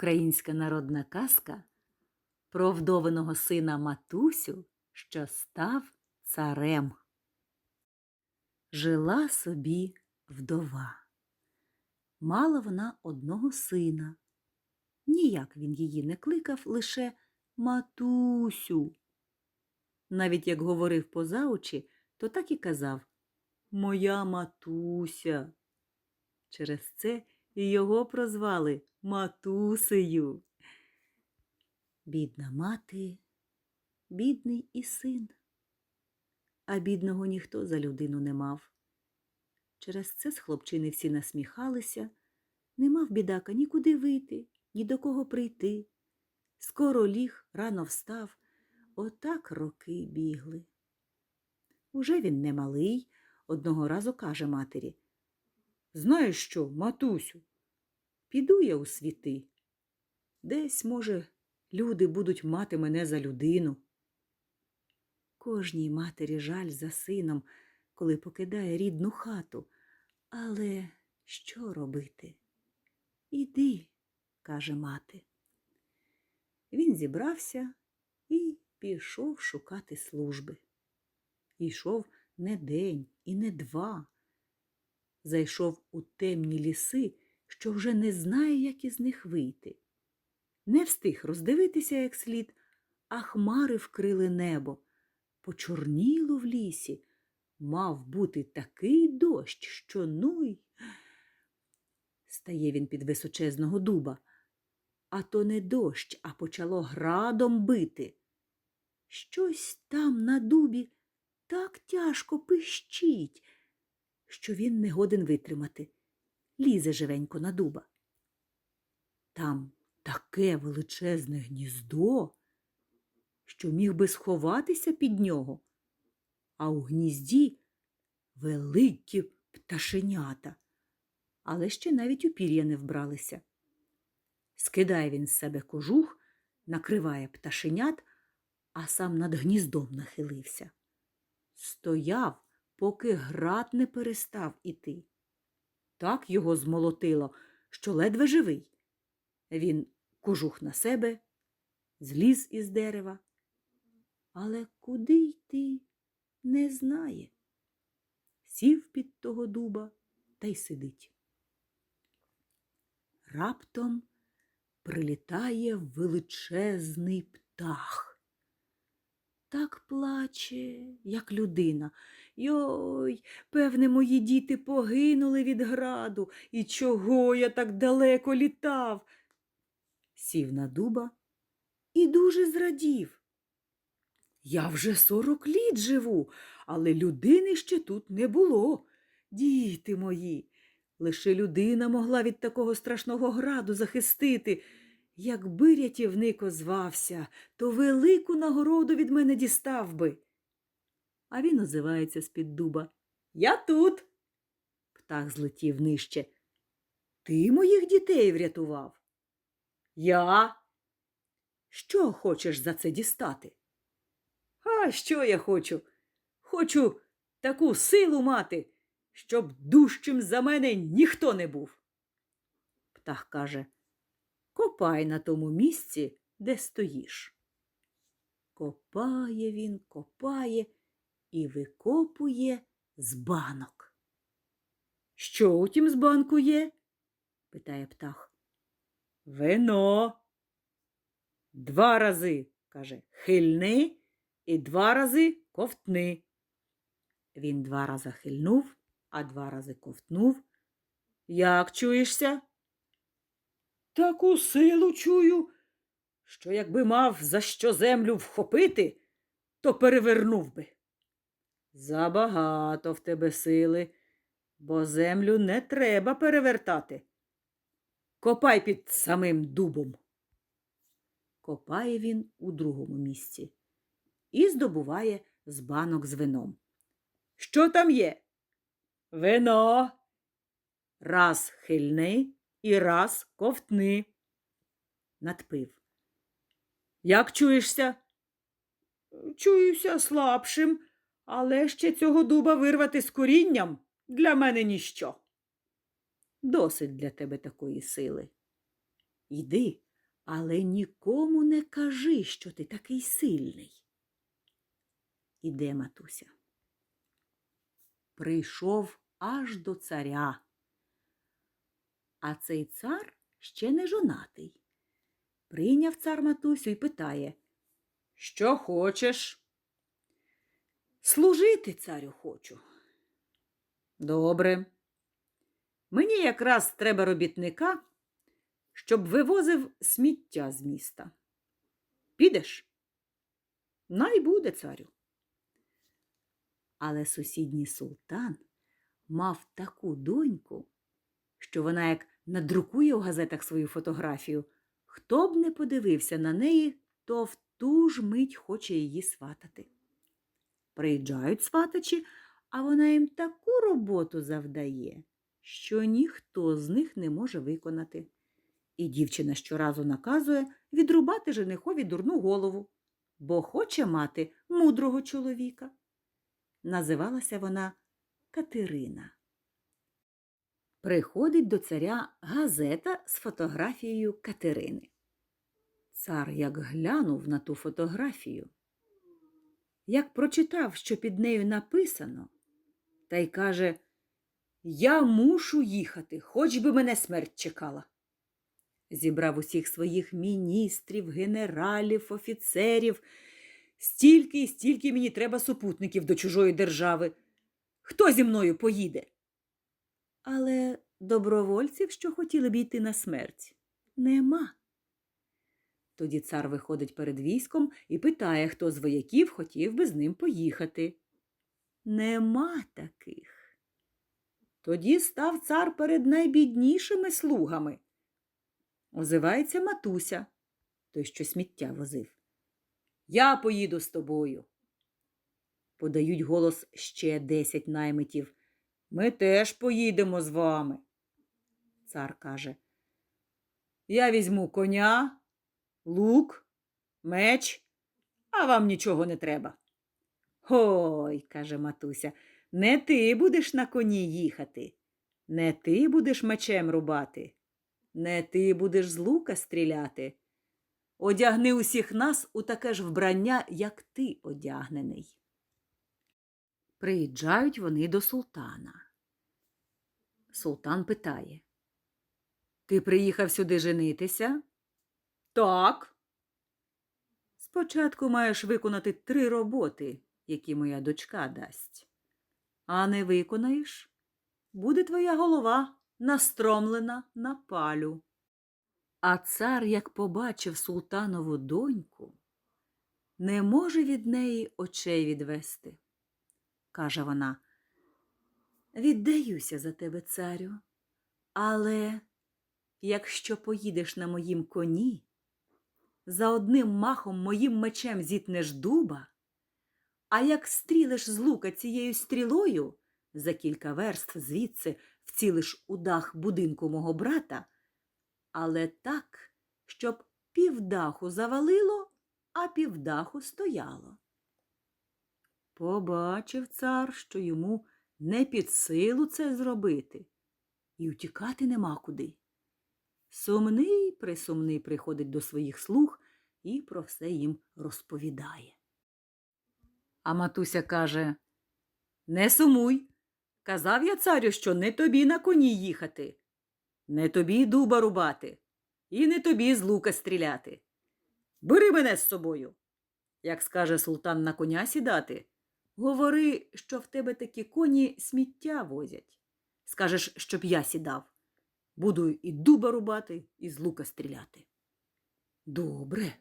Українська народна казка про вдовиного сина Матусю, що став царем. Жила собі вдова. Мала вона одного сина. Ніяк він її не кликав, лише Матусю. Навіть як говорив поза очі, то так і казав Моя матуся. Через це і його прозвали Матусею. Бідна мати, бідний і син. А бідного ніхто за людину не мав. Через це з хлопчини всі насміхалися, не мав бідака нікуди вийти, ні до кого прийти. Скоро ліг, рано встав, отак роки бігли. Уже він не малий, одного разу каже матері. Знаєш що, матусю, піду я у світи. Десь, може, люди будуть мати мене за людину. Кожній матері жаль за сином, коли покидає рідну хату. Але що робити? Іди, каже мати. Він зібрався і пішов шукати служби. Йшов не день і не два. Зайшов у темні ліси, що вже не знає, як із них вийти. Не встиг роздивитися як слід, а хмари вкрили небо. Почорніло в лісі. Мав бути такий дощ, що ну й. Стає він під височезного дуба. А то не дощ, а почало градом бити. Щось там на дубі так тяжко пищить, що він не годен витримати. Лізе живенько на дуба. Там таке величезне гніздо, що міг би сховатися під нього, а у гнізді великі пташенята, але ще навіть у пір'я не вбралися. Скидає він з себе кожух, накриває пташенят, а сам над гніздом нахилився. Стояв, поки град не перестав іти. Так його змолотило, що ледве живий. Він кожух на себе, зліз із дерева, але куди йти не знає. Сів під того дуба та й сидить. Раптом прилітає величезний птах. Так плаче, як людина. Йой, певне, мої діти погинули від граду, і чого я так далеко літав? Сів на дуба і дуже зрадів. Я вже сорок літ живу, але людини ще тут не було. Діти мої, лише людина могла від такого страшного граду захистити. Якби рятівник озвався, то велику нагороду від мене дістав би. А він озивається з-під дуба. Я тут. Птах злетів нижче. Ти моїх дітей врятував? Я. Що хочеш за це дістати? А що я хочу? Хочу таку силу мати, щоб дужчим за мене ніхто не був. Птах каже Копай на тому місці, де стоїш. Копає він, копає і викопує з банок. Що у тім з банку є? питає птах. Вино. Два рази, каже, хильни і два рази ковтни. Він два рази хильнув, а два рази ковтнув. Як чуєшся? Таку силу чую, що якби мав за що землю вхопити, то перевернув би. Забагато в тебе сили, бо землю не треба перевертати. Копай під самим дубом. Копає він у другому місці і здобуває з банок з вином. Що там є? Вино. Раз хильни і раз ковтни. Надпив. Як чуєшся? Чуюся слабшим, але ще цього дуба вирвати з корінням для мене ніщо. Досить для тебе такої сили. Йди, але нікому не кажи, що ти такий сильний. Іде матуся. Прийшов аж до царя. А цей цар ще не жонатий. Прийняв цар матусю і питає, Що хочеш? Служити царю хочу. Добре. Мені якраз треба робітника, щоб вивозив сміття з міста. Підеш? Най буде, царю. Але сусідній султан мав таку доньку, що вона як надрукує у газетах свою фотографію, хто б не подивився на неї, то в ту ж мить хоче її сватати. Приїжджають сватачі, а вона їм таку роботу завдає, що ніхто з них не може виконати. І дівчина щоразу наказує відрубати женихові дурну голову, бо хоче мати мудрого чоловіка. Називалася вона Катерина. Приходить до царя газета з фотографією Катерини. Цар як глянув на ту фотографію, як прочитав, що під нею написано, та й каже Я мушу їхати, хоч би мене смерть чекала. Зібрав усіх своїх міністрів, генералів, офіцерів. Стільки і стільки мені треба супутників до чужої держави. Хто зі мною поїде? Але добровольців, що хотіли б йти на смерть, нема. Тоді цар виходить перед військом і питає, хто з вояків хотів би з ним поїхати. Нема таких. Тоді став цар перед найбіднішими слугами. Озивається матуся, той, що сміття возив. Я поїду з тобою. Подають голос ще десять наймитів. Ми теж поїдемо з вами. Цар каже. Я візьму коня, лук, меч, а вам нічого не треба. Ой, каже матуся, не ти будеш на коні їхати, не ти будеш мечем рубати, не ти будеш з лука стріляти. Одягни усіх нас у таке ж вбрання, як ти одягнений. Приїжджають вони до султана. Султан питає Ти приїхав сюди женитися? Так. Спочатку маєш виконати три роботи, які моя дочка дасть. А не виконаєш, буде твоя голова настромлена на палю. А цар, як побачив султанову доньку, не може від неї очей відвести. Каже вона, віддаюся за тебе, царю, але якщо поїдеш на моїм коні, за одним махом моїм мечем зітнеш дуба, а як стрілиш з лука цією стрілою, за кілька верст звідси вцілиш у дах будинку мого брата, але так, щоб півдаху завалило, а півдаху стояло. Побачив цар, що йому не під силу це зробити, і утікати нема куди. Сумний присумний приходить до своїх слуг і про все їм розповідає. А матуся каже Не сумуй. Казав я царю, що не тобі на коні їхати, не тобі дуба рубати, і не тобі з лука стріляти. Бери мене з собою. Як скаже султан на коня сідати, говори, що в тебе такі коні сміття возять. Скажеш, щоб я сідав. Буду і дуба рубати, і з лука стріляти. Добре.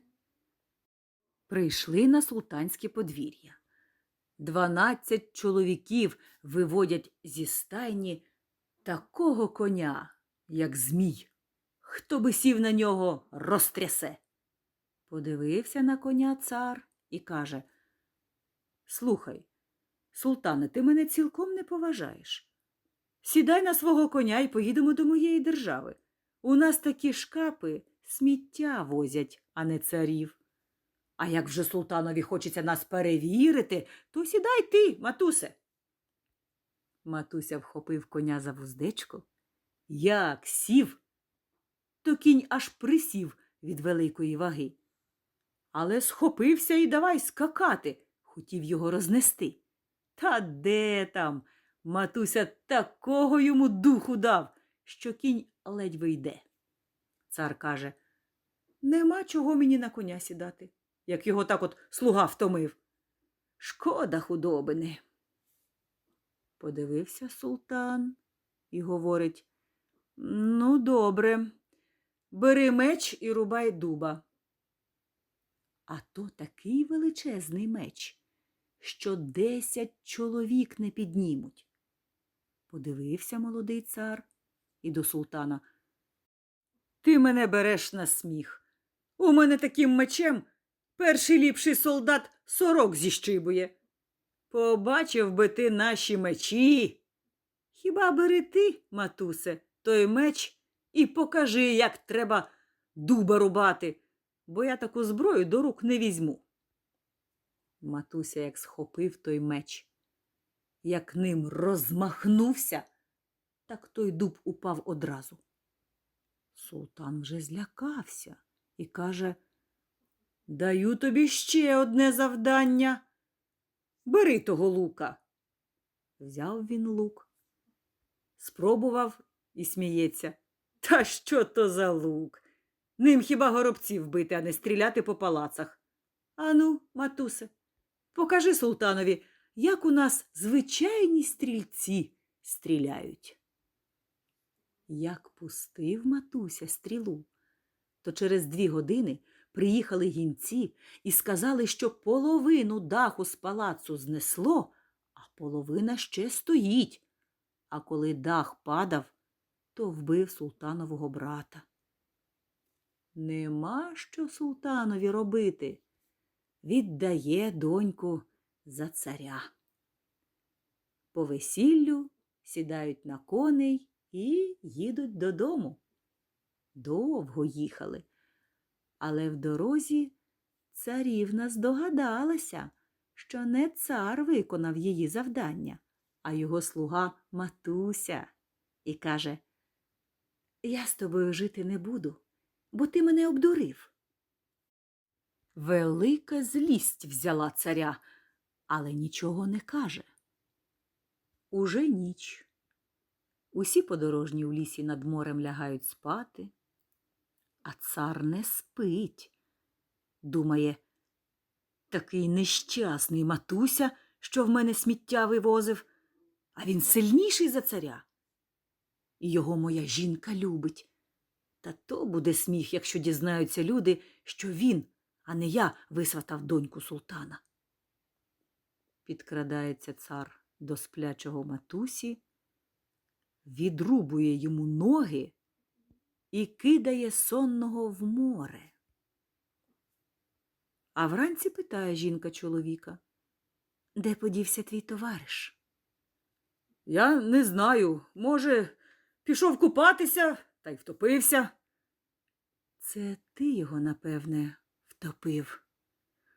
Прийшли на султанське подвір'я. Дванадцять чоловіків виводять зі стайні такого коня, як змій. Хто би сів на нього, розтрясе. Подивився на коня цар і каже Слухай, султане, ти мене цілком не поважаєш. Сідай на свого коня і поїдемо до моєї держави. У нас такі шкапи сміття возять, а не царів. А як вже султанові хочеться нас перевірити, то сідай ти, матусе. Матуся вхопив коня за вуздечку. Як сів, то кінь аж присів від великої ваги. Але схопився і давай скакати, хотів його рознести. Та де там? Матуся такого йому духу дав, що кінь ледь вийде. Цар каже Нема чого мені на коня сідати, як його так от слуга втомив. Шкода худобини. Подивився султан і говорить Ну, добре, бери меч і рубай дуба. А то такий величезний меч, що десять чоловік не піднімуть. Подивився молодий цар і до султана. Ти мене береш на сміх. У мене таким мечем перший ліпший солдат сорок зіщибує. Побачив би ти наші мечі. Хіба бери ти, матусе, той меч і покажи, як треба дуба рубати, бо я таку зброю до рук не візьму. Матуся як схопив той меч, як ним розмахнувся, так той дуб упав одразу. Султан вже злякався і каже Даю тобі ще одне завдання. Бери того лука. Взяв він лук, спробував і сміється. Та що то за лук? Ним хіба горобців бити, а не стріляти по палацах. Ану, матусе, покажи султанові, як у нас звичайні стрільці стріляють. Як пустив матуся стрілу, то через дві години приїхали гінці і сказали, що половину даху з палацу знесло, а половина ще стоїть. А коли дах падав, то вбив султанового брата. Нема що султанові робити. Віддає доньку за царя. По весіллю сідають на коней і їдуть додому. Довго їхали, але в дорозі царівна здогадалася, що не цар виконав її завдання, а його слуга матуся, і каже Я з тобою жити не буду, бо ти мене обдурив. Велика злість взяла царя, але нічого не каже. Уже ніч. Усі подорожні в лісі над морем лягають спати, а цар не спить. Думає, такий нещасний матуся, що в мене сміття вивозив, а він сильніший за царя. І його моя жінка любить. Та то буде сміх, якщо дізнаються люди, що він, а не я, висватав доньку султана. Підкрадається цар до сплячого матусі, відрубує йому ноги і кидає сонного в море. А вранці питає жінка чоловіка, де подівся твій товариш? Я не знаю. Може, пішов купатися та й втопився. Це ти його, напевне, втопив.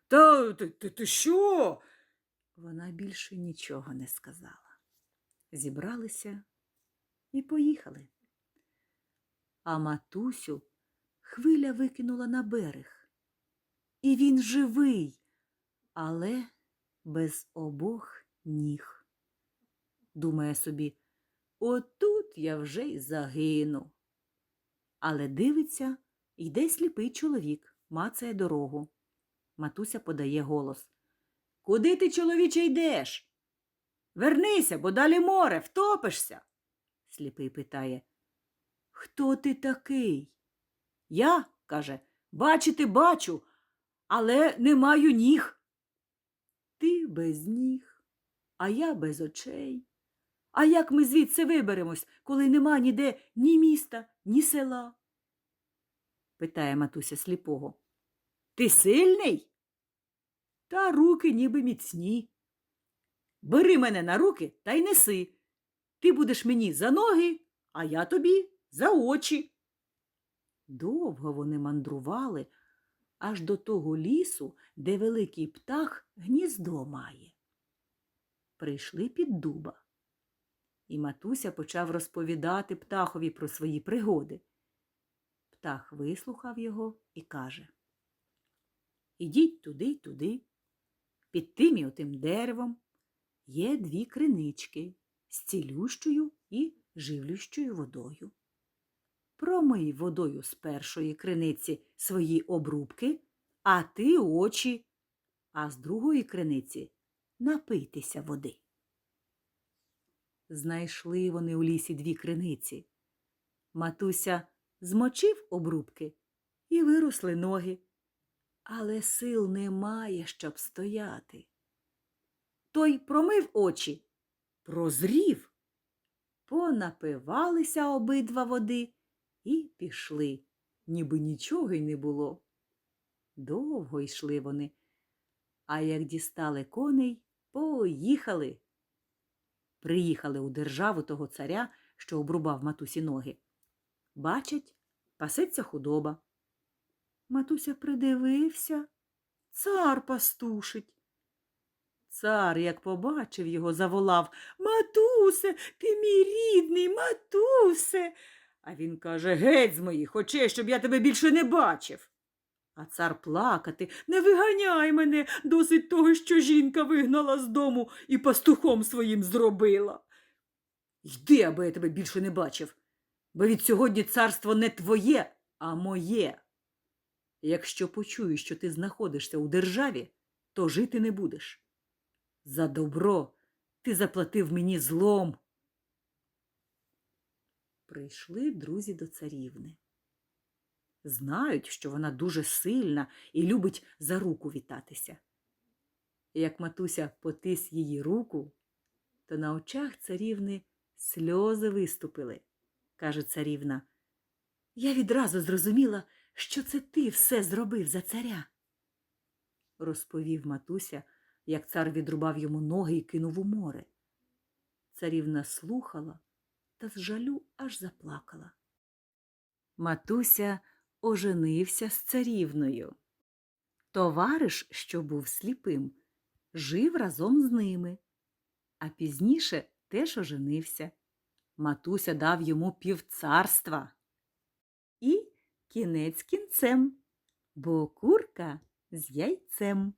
Та ти, ти, ти що? Вона більше нічого не сказала. Зібралися і поїхали. А матусю хвиля викинула на берег. І він живий, але без обох ніг. Думає собі, отут я вже й загину. Але дивиться, йде сліпий чоловік, мацає дорогу. Матуся подає голос. Куди ти, чоловіче, йдеш? Вернися, бо далі море, втопишся. Сліпий питає. Хто ти такий? Я, каже, бачити бачу, але не маю ніг. Ти без ніг, а я без очей. А як ми звідси виберемось, коли нема ніде ні міста, ні села? питає матуся сліпого. Ти сильний? Та руки ніби міцні. Бери мене на руки та й неси. Ти будеш мені за ноги, а я тобі за очі. Довго вони мандрували аж до того лісу, де великий птах гніздо має. Прийшли під дуба. І матуся почав розповідати птахові про свої пригоди. Птах вислухав його і каже Ідіть туди й туди. Під тим і отим деревом є дві кринички з цілющою і живлющою водою. Промий водою з першої криниці свої обрубки, а ти очі, а з другої криниці напийтеся води. Знайшли вони у лісі дві криниці. Матуся змочив обрубки і виросли ноги, але сил немає, щоб стояти. Той промив очі, прозрів, понапивалися обидва води і пішли, ніби нічого й не було. Довго йшли вони, а як дістали коней, поїхали. Приїхали у державу того царя, що обрубав матусі ноги. Бачать, пасеться худоба. Матуся придивився, цар пастушить. Цар, як побачив його, заволав Матусе, ти мій рідний, матусе. А він каже Геть з моїх очей, щоб я тебе більше не бачив. А цар плакати не виганяй мене досить того, що жінка вигнала з дому і пастухом своїм зробила. Йди, аби я тебе більше не бачив, бо від сьогодні царство не твоє, а моє. Якщо почую, що ти знаходишся у державі, то жити не будеш. За добро ти заплатив мені злом. Прийшли друзі до царівни. Знають, що вона дуже сильна і любить за руку вітатися. Як матуся потис її руку, то на очах царівни сльози виступили. Каже царівна, я відразу зрозуміла, що це ти все зробив за царя. Розповів матуся, як цар відрубав йому ноги і кинув у море. Царівна слухала та з жалю аж заплакала. Матуся оженився з царівною. Товариш, що був сліпим, жив разом з ними, а пізніше теж оженився. Матуся дав йому півцарства. Кінець кінцем, бо курка з яйцем.